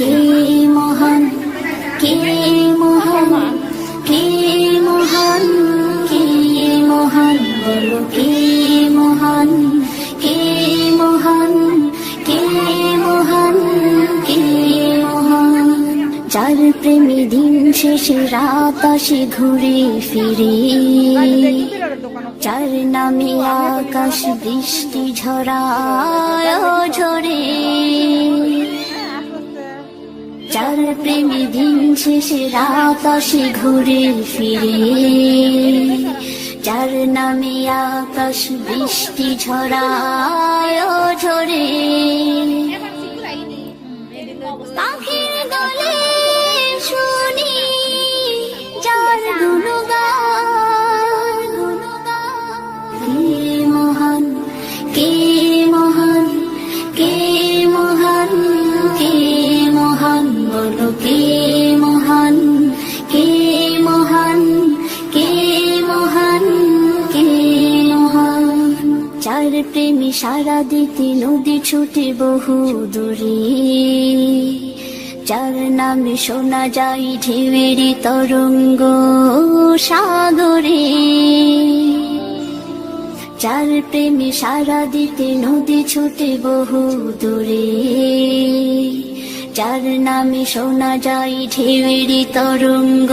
কে মহান কে মহান কে মহান কে মহান বলো, কে মহান কে মহান কে মহান কে মহান। যার প্রেমী দিন শেষে রাত আসে ঘুরে ফিরে। যার নামে আকাশ বৃষ্টি ঝরায় ঝরে। যার প্রেমী দিন শেষে রাত আসে ঘুরে ফিরে। যার নামে আকাশ বৃষ্টি ঝরায় ঝরে। পাখির দলে চার প্রেমী সারা দিতে নদী ছুটে বহু দূরে। যার নামে শোনা যায় ঢেউয়েরই তরঙ্গ সাগরে। যার প্রেমে সারা দিতে নদী ছুটে বহু দূরে। যার নামে শোনা যায় ঢেউয়েরই তরঙ্গ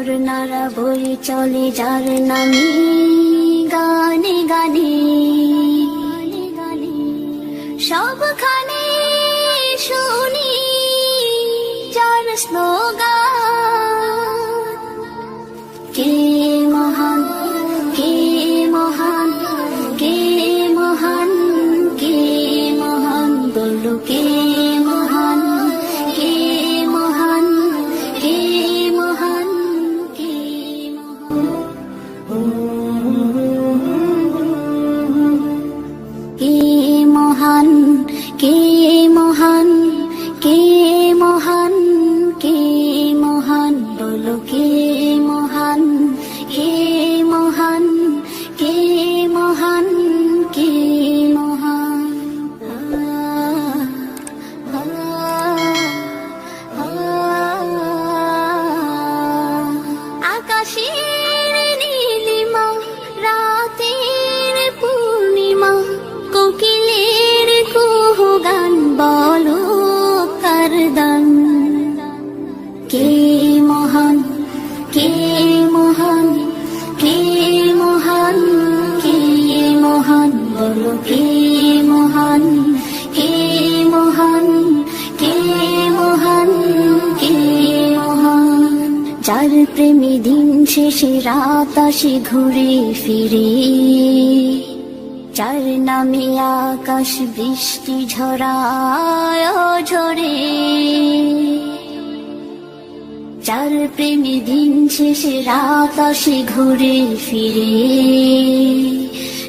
ঝর্ণারা বই চলে যার নামি গানে গানে সবখানে শুনি কে বলো মহান কে মহান কে মহান কে মহান। যার প্রেমী দিন শেষে রাত আসে ঘুরে ফিরে। যার নামে আকাশ বৃষ্টি ঝরায় ঝরে। যার প্রেমী দিন শেষে রাত আসে ঘুরে ফিরে।